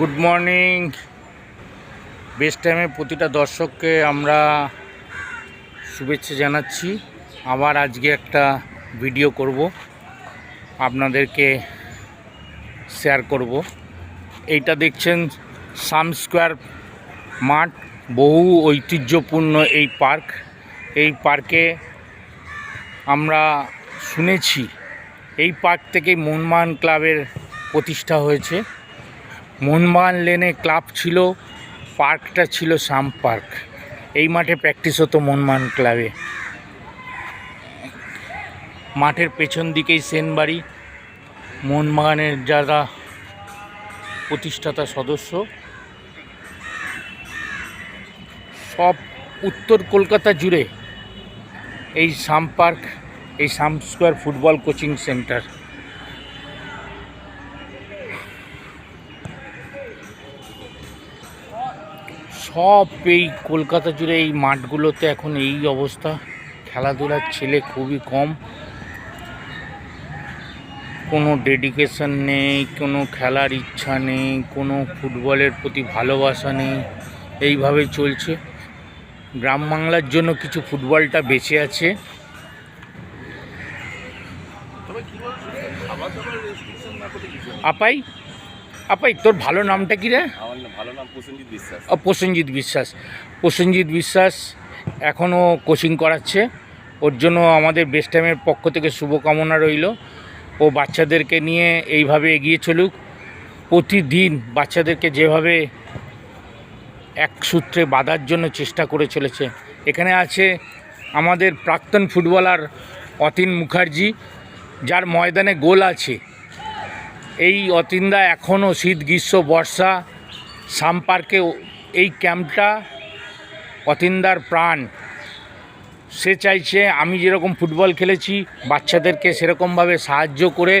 Good morning best টাইমে প্রতিটা দর্শককে আমরা শুভেচ্ছা জানাচ্ছি। আবার আজকে একটা ভিডিও করব। আপনাদেরকে শেয়ার করব। এইটা দেখছেন সাম স্কোয়ার মাঠ, বহু ঐতিহ্যপূর্ণ এই পার্ক এই পার্কে আমরা শুনেছি, এই পার্ক থেকেই মোহনবাগান ক্লাবের প্রতিষ্ঠা হয়েছে। মোহনবাগান লেনে ক্লাব ছিল, পার্কটা ছিল সাম পার্ক। এই মাঠে প্র্যাকটিস হতো মোহনবাগান ক্লাবে। মাঠের পেছন দিকেই সেনবাড়ি মোহনবাগানের যারা প্রতিষ্ঠাতা সদস্য, সব উত্তর কলকাতা জুড়ে এই সাম পার্ক, এই same square football coaching centre. সব এই কলকাতা জুড়ে এই মাঠগুলোতে এখন এই অবস্থা। খেলাধুলার ছেলে খুবই কম। কোনো ডেডিকেশন নেই, কোনো খেলার ইচ্ছা নেই, কোনো ফুটবলের প্রতি ভালোবাসা নেই। এইভাবে চলছে। গ্রাম বাংলার জন্য কিছু ফুটবলটা বেঁচে আছে। আপাই? আপাই তোর ভালো নামটা কি রে? আমার ভালো নাম প্রসেনজিৎ বিশ্বাস। ও, প্রসেনজিৎ বিশ্বাস। প্রসেনজিৎ বিশ্বাস এখনও কোচিং করাচ্ছে। ওর জন্য আমাদের বেস্ট টাইমের পক্ষ থেকে শুভকামনা রইল। ও বাচ্চাদেরকে নিয়ে এইভাবে এগিয়ে চলুক। প্রতিদিন বাচ্চাদেরকে যেভাবে এক সূত্রে বাঁধার জন্য চেষ্টা করে চলেছে। এখানে আছে আমাদের প্রাক্তন ফুটবলার অতীন মুখার্জি যার ময়দানে গোল আছে। এই অতিন্দা এখনও শীত, গ্রীষ্ম, বর্ষা, সাম পার্কে এই ক্যাম্পটা অতিন্দার প্রাণ। সে চাইছে আমি যেরকম ফুটবল খেলেছি, বাচ্চাদেরকে সেরকমভাবে সাহায্য করে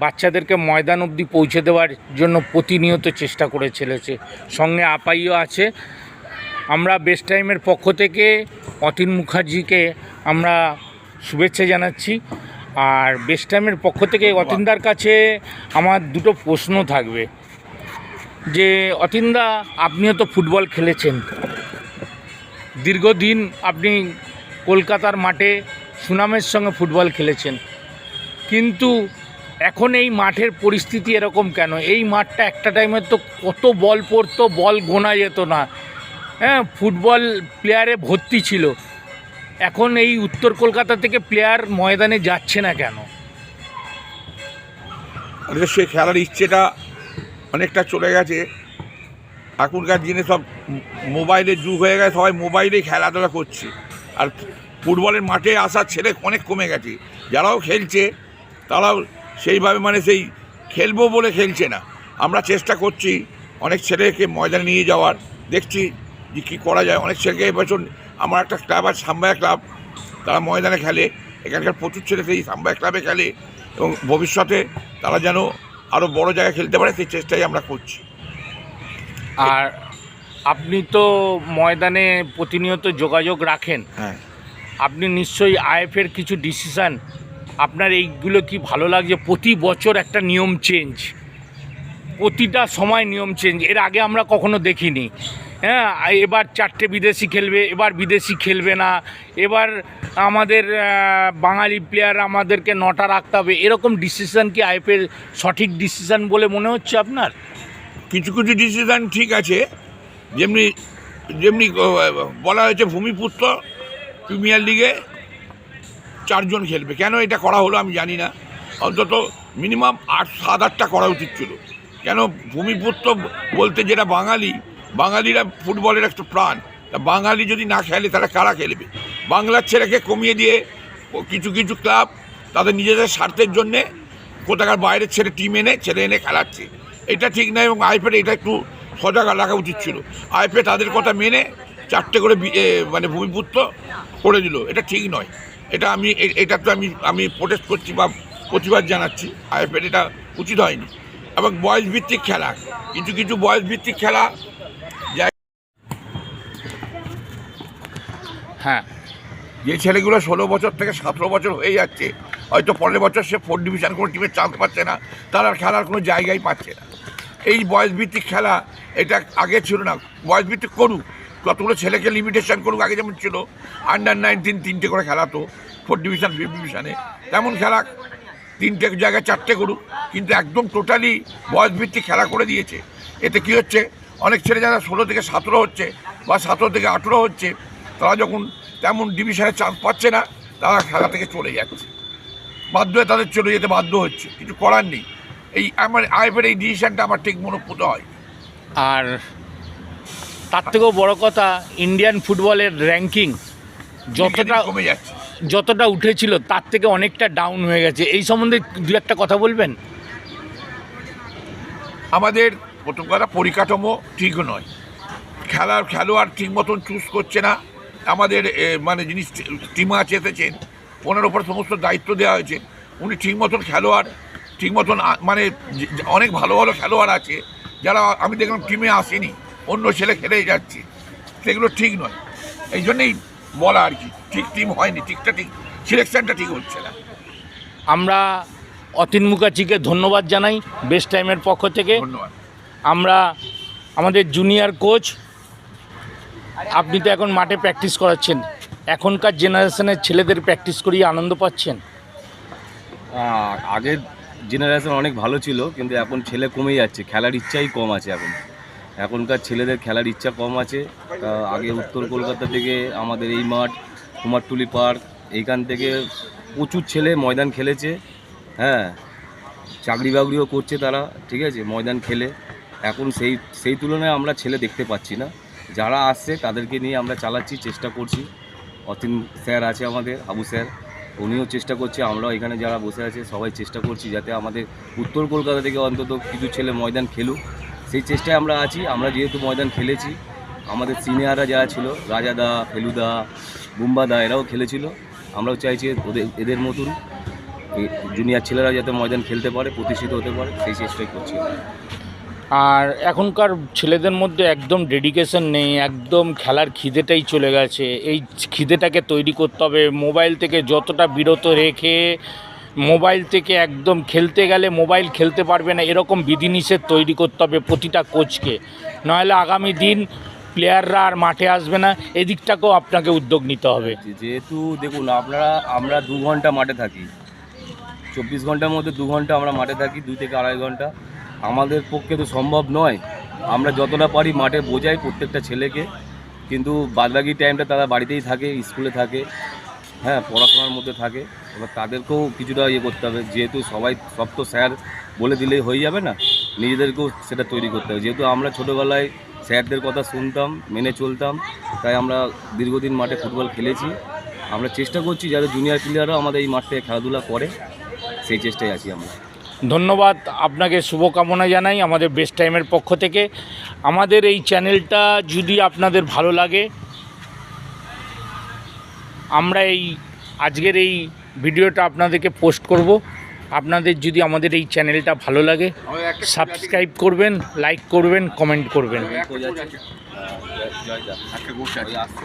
বাচ্চাদেরকে ময়দান অবধি পৌঁছে দেওয়ার জন্য প্রতিনিয়ত চেষ্টা করে চলেছে। সঙ্গে আপাইও আছে। আমরা বেস্ট টাইমের পক্ষ থেকে অতীন মুখার্জিকে আমরা শুভেচ্ছা জানাচ্ছি। আর বেস্ট টাইমের পক্ষ থেকে অতীনদার কাছে আমার দুটো প্রশ্ন থাকবে। যে অতীনদা আপনিও তো ফুটবল খেলেছেন। দীর্ঘদিন আপনি কলকাতার মাঠে সুনামের সঙ্গে ফুটবল খেলেছেন। কিন্তু এখন এই মাঠের পরিস্থিতি এরকম কেন? এই মাঠটা একটা টাইমে তো কত বল পড়তো বল গোনা যেত না। হ্যাঁ ফুটবল প্লেয়ারে ভর্তি ছিল। এখন এই উত্তর কলকাতা থেকে প্লেয়ার ময়দানে যাচ্ছে না কেন? সে খেলার ইচ্ছেটা অনেকটা চলে গেছে। এখনকার দিনে সব মো- মোবাইলের যুগ হয়ে গেছে, সবাই মোবাইলেই খেলাধুলা করছে। আর ফুটবলের মাঠে আসার ছেলে অনেক কমে গেছে। যারাও খেলছে, তারাও সেইভাবে মানে সেই খেলব বলে খেলছে না। আমরা চেষ্টা করছি অনেক ছেলেকে ময়দানে নিয়ে যাওয়ার। দেখছি যে কী করা যায়। অনেক ছেলেকে এবছর আমার একটা ক্লাব আছে সাম্বায়া ক্লাব তারা ময়দানে খেলে এখানকার প্রচুর ছেলে সেই সাম্বায়া ক্লাবে খেলে এবং ভবিষ্যতে তারা যেন আরও বড় জায়গায় খেলতে পারে সেই চেষ্টাই আমরা করছি। আর আপনি তো ময়দানে প্রতিনিয়ত যোগাযোগ রাখেন। হ্যাঁ। আপনি নিশ্চয়ই আইএফের কিছু ডিসিশান আপনার এইগুলো কি ভালো লাগছে? প্রতি বছর একটা নিয়ম চেঞ্জ প্রতিটা সময় নিয়ম চেঞ্জ এর আগে আমরা কখনো দেখিনি। হ্যাঁ এবার চারটে বিদেশি খেলবে, এবার বিদেশি খেলবে না, এবার আমাদের বাঙালি প্লেয়ার আমাদেরকে নটা রাখতে হবে। এরকম ডিসিশান কি আইএফের সঠিক ডিসিশান বলে মনে হচ্ছে আপনার? কিছু কিছু ডিসিশান ঠিক আছে। যেমনি যেমনি বলা হয়েছে ভূমিপুত্র প্রিমিয়ার লিগে চারজন খেলবে। কেন এটা করা হলো আমি জানি না। অন্তত মিনিমাম আট, সাত, আটটা করা উচিত ছিল। কেন ভূমিপুত্র বলতে যেটা বাঙালি বাঙালিরা ফুটবলের একটা প্রাণ। তা বাঙালি যদি না খেলে, তারা কারা খেলবে? বাংলার ছেলেকে কমিয়ে দিয়ে কিছু কিছু ক্লাব তাদের নিজেদের স্বার্থের জন্যে কোথাকার বাইরের ছেলে টিম এনে, ছেলে এনে খেলাচ্ছে। এটা ঠিক নয় এবং আইপিএল এটা একটু সজাগ রাখা উচিত ছিল। আইপিএল তাদের কথা মেনে চারটে করে মানে ভূমিপুত্র করে দিল। এটা ঠিক নয়। এটা আমি এটা তো আমি আমি প্রোটেস্ট করছি বা প্রতিবাদ জানাচ্ছি। আইপিএল এটা উচিত হয়নি। এবং বয়স ভিত্তিক খেলা। কিছু কিছু বয়স ভিত্তিক খেলা হ্যাঁ। যে ছেলেগুলো ষোলো বছর থেকে সতেরো বছর হয়ে যাচ্ছে, হয়তো পরের বছর সে ফোর্থ ডিভিশন কোনো টিমে চান্স পাচ্ছে না, তারা খেলার কোনো জায়গাই পাচ্ছে না। এই বয়সভিত্তিক খেলা এটা আগে ছিল না। বয়সভিত্তিক করুক, কতগুলো ছেলেকে লিমিটেশন করুক আগে যেমন ছিল আন্ডার নাইনটিন তিনটে করে খেলাতো ফোর ডিভিশন ফিফ ডিভিশনে তেমন খেলা তিনটে জায়গায় চারটে করুক, কিন্তু একদম টোটালি বয়সভিত্তিক খেলা করে দিয়েছে। এতে কি হচ্ছে? অনেক ছেলে যারা ষোলো থেকে সতেরো হচ্ছে বা সতেরো থেকে আঠেরো হচ্ছে যখন তেমন ডিভিশনে চান্স পাচ্ছে না তারা খেলা থেকে চলে যাচ্ছে। বাধ্য হয়ে তাদের চলে যেতে বাধ্য হচ্ছে। কিছু করার নেই। এই আমার আইএফের এই ডিসিশনটা আমার ঠিক মনোপুত হয়। আর তার থেকেও বড় কথা ইন্ডিয়ান ফুটবলের র্যাঙ্কিং যতটা কমে যাচ্ছে। যতটা উঠেছিল তার থেকে অনেকটা ডাউন হয়ে গেছে। এই সম্বন্ধে দু একটা কথা বলবেন? আমাদের প্রথম কথা পরিকাঠামো ঠিক নয়। খেলার খেলোয়াড় ঠিক মতন চুজ করছে না। আমাদের মানে যিনি টিম আছে এসেছেন ওনার ওপর সমস্ত দায়িত্ব দেওয়া হয়েছে। উনি ঠিক মতন খেলোয়াড় ঠিক মতন মানে অনেক ভালো ভালো খেলোয়াড় আছে যারা আমি দেখলাম টিমে আসেনি অন্য ছেলে খেলেই যাচ্ছে। সেগুলো ঠিক নয়। এই জন্যেই বলা আর কি ঠিক টিম হয়নি ঠিকটা ঠিক সিলেকশনটা ঠিক হচ্ছে না। আমরা অতীন মুখার্জিকে ধন্যবাদ জানাই বেস্ট টাইমের পক্ষ থেকে। ধন্যবাদ। আমরা আমাদের জুনিয়র কোচ আপনি তো এখন মাঠে প্র্যাকটিস করাচ্ছেন। এখনকার জেনারেশনের ছেলেদের প্র্যাকটিস করিয়ে আনন্দ পাচ্ছেন। আগের জেনারেশন অনেক ভালো ছিল, কিন্তু এখন ছেলে কমে যাচ্ছে, খেলার ইচ্ছাই কম আছে এখন। এখনকার ছেলেদের খেলার ইচ্ছা কম আছে। আগে উত্তর কলকাতা থেকে আমাদের এই মাঠ, কুমারটুলি পার্ক, এইখান থেকে প্রচুর ছেলে ময়দান খেলেছে। হ্যাঁ চাকরি বাকরিও করছে তারা, ঠিক আছে, ময়দান খেলে। এখন সেই সেই তুলনায় আমরা ছেলে দেখতে পাচ্ছি না। যারা আসছে তাদেরকে নিয়ে আমরা চালাচ্ছি, চেষ্টা করছি। অতীন স্যার আছে আমাদের, আবু স্যার, উনিও চেষ্টা করছে, আমরাও এখানে যারা বসে আছে সবাই চেষ্টা করছি যাতে আমাদের উত্তর কলকাতা থেকে অন্তত কিছু ছেলে ময়দান খেলুক। সেই চেষ্টায় আমরা আছি, আমরা যেহেতু ময়দান খেলেছি, আমাদের সিনিয়ররা যারা ছিল রাজাদা ফেলুদা বুম্বাদা এরাও খেলেছিল। আমরাও চাইছি ওদের, এদের মতন জুনিয়র ছেলেরা যাতে ময়দান খেলতে পারে, প্রতিষ্ঠিত হতে পারে, সেই চেষ্টাই করছি। আমরা। আর এখনকার ছেলেদের মধ্যে একদম ডেডিকেশন নেই, একদম খেলার খিদেটাই চলে গেছে। এই খিদেটাকে তৈরি করতে হবে মোবাইল থেকে যতটা বিরত রেখে মোবাইল থেকে একদম খেলতে গেলে মোবাইল খেলতে পারবে না, এরকম বিধিনিষেধ তৈরি করতে হবে প্রতিটা কোচকে নাহলে আগামী দিন প্লেয়াররা আর মাঠে আসবে না, এদিকটাকেও আপনাকে উদ্যোগ নিতে হবে। যেহেতু দেখুন, আপনারা, আমরা দু ঘণ্টা মাঠে থাকি। চব্বিশ ঘণ্টার মধ্যে দু ঘণ্টা আমরা মাঠে থাকি, দুই থেকে আড়াই ঘণ্টা। আমাদের পক্ষে তো সম্ভব নয়। আমরা যতটা পারি মাঠে বোঝাই প্রত্যেকটা ছেলেকে। কিন্তু বাদবাকি টাইমটা তারা বাড়িতেই থাকে স্কুলে থাকে হ্যাঁ পড়াশোনার মধ্যে থাকে। এবার তাদেরকেও কিছুটা ইয়ে করতে হবে। যেহেতু সবাই, সব তো স্যার বলে দিলেই হয়ে যাবে না, নিজেদেরকেও সেটা তৈরি করতে হবে। যেহেতু আমরা ছোটোবেলায় স্যারদের কথা শুনতাম, মেনে চলতাম, তাই আমরা দীর্ঘদিন মাঠে ফুটবল খেলেছি। আমরা চেষ্টা করছি যাতে জুনিয়র প্লেয়াররাও আমাদের এই মাঠ থেকে খেলাধুলা করে। সেই চেষ্টায় আছি আমরা। ধন্যবাদ আপনাকে শুভকামনা জানাই আমাদের বেস্ট টাইমের পক্ষ থেকে। আমাদের এই চ্যানেলটা যদি আপনাদের ভালো লাগে আমরা এই আজকের এই ভিডিওটা আপনাদেরকে পোস্ট করব। আপনাদের যদি আমাদের এই চ্যানেলটা ভালো লাগে সাবস্ক্রাইব করবেন লাইক করবেন কমেন্ট করবেন। জয়দা আজকে বসে আছি। ওই আসছে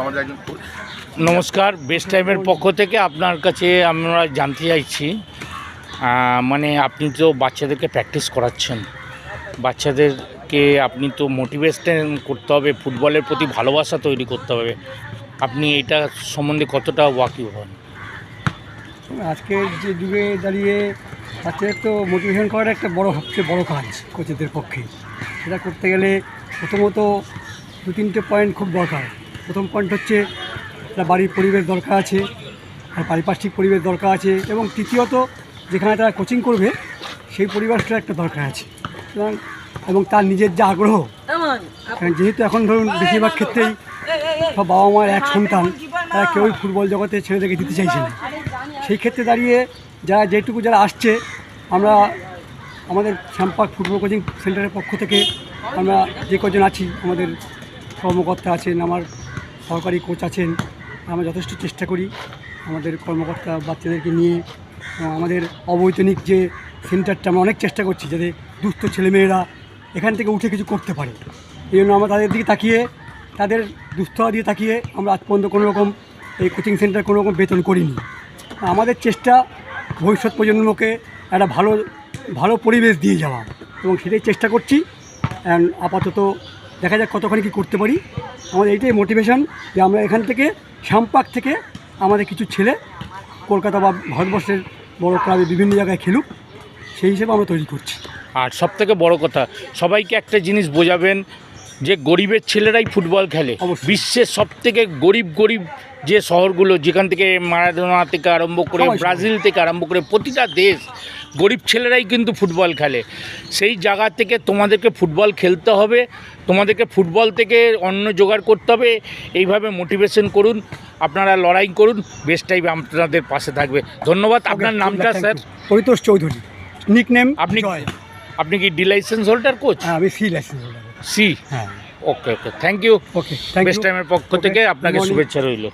আমাদের একজন নমস্কার বেস্ট টাইমের পক্ষ থেকে আপনার কাছে আমরা জানতে চাইছি মানে আপনি তো বাচ্চাদেরকে প্র্যাকটিস করাচ্ছেন। বাচ্চাদেরকে আপনি তো মোটিভেশন করতে হবে ফুটবলের প্রতি ভালোবাসা তৈরি করতে হবে। আপনি এটা সম্বন্ধে কতটা ওয়াকি হন? আজকের যে যুগে দাঁড়িয়ে বাচ্চাদের তো মোটিভেশন করাটা একটা বড় সবচেয়ে বড় কাজ কোচেদের পক্ষে। সেটা করতে গেলে প্রথমত দু তিনটে পয়েন্ট খুব দরকার। প্রথম পয়েন্ট হচ্ছে একটা বাড়ির পরিবেশ দরকার আছে, আর পারিপার্শ্বিক পরিবেশ দরকার আছে, এবং তৃতীয়ত যেখানে তারা কোচিং করবে, সেই পরিবেশটা একটা দরকার আছে। এবং তার নিজের যে আগ্রহ যেহেতু এখন ধরুন বেশিরভাগ ক্ষেত্রেই সব বাবা মায়ের এক সন্তান, তারা কেউই ফুটবল জগতে ছেলেদেরকে দিতে চাইছে না। সেই ক্ষেত্রে দাঁড়িয়ে যারা যেটুকু যারা আসছে, আমরা আমাদের শ্যামপাক ফুটবল কোচিং সেন্টারের পক্ষ থেকে আমরা যে কজন আছি, আমাদের কর্মকর্তা আছেন, আমার সহকারী কোচ আছেন, আমরা যথেষ্ট চেষ্টা করি আমাদের কর্মকর্তা বাচ্চাদেরকে নিয়ে। আমাদের অবৈতনিক যে সেন্টারটা আমরা অনেক চেষ্টা করছি যাতে দুস্থ ছেলেমেয়েরা এখান থেকে উঠে কিছু করতে পারে। এই জন্য আমরা তাদের দিকে তাকিয়ে, তাদের দুস্থতা দিয়ে তাকিয়ে আমরা আজ পর্যন্ত কোনো রকম এই কোচিং সেন্টার কোনো রকম বেতন করিনি। আমাদের চেষ্টা ভবিষ্যৎ প্রজন্মকে একটা ভালো ভালো পরিবেশ দিয়ে যাওয়া। এবং সেটাই চেষ্টা করছি। অ্যান্ড আপাতত দেখা যাক কতখানি কী করতে পারি। আমাদের এইটাই মোটিভেশন যে আমরা এখান থেকে শ্যামপাক থেকে আমাদের কিছু ছেলে কলকাতা বা ভারতবর্ষের বড় ক্লাবে বিভিন্ন জায়গায় খেলুক সেই হিসেবে আমরা তৈরি করছি আর সব থেকে বড় কথা সবাইকে একটা জিনিস বোঝাবেন যে গরিবের ছেলেরাই ফুটবল খেলে। বিশ্বের সব থেকে গরিব গরিব যে শহরগুলো যেখান থেকে মারাদোনা থেকে আরম্ভ করে। ব্রাজিল থেকে আরম্ভ করে প্রতিটা দেশ গরিব ছেলেরাই কিন্তু ফুটবল খেলে। সেই জায়গা থেকে তোমাদেরকে ফুটবল খেলতে হবে তোমাদেরকে ফুটবল থেকে অন্য জোগাড় করতে হবে। এইভাবে মোটিভেশন করুন আপনারা লড়াই করুন বেস্ট টাইম আপনাদের পাশে থাকবে। ধন্যবাদ আপনার নামটা sir? Paritosh Chowdhury nick name আপনি আপনি কি ডি লাইসেন্স হোল্ডার কোচ হ্যাঁ আমি সি লাইসেন্স সি হ্যাঁ। Okay okay thank you okay best টাইমের পক্ষ থেকে আপনাকে শুভেচ্ছা রইল।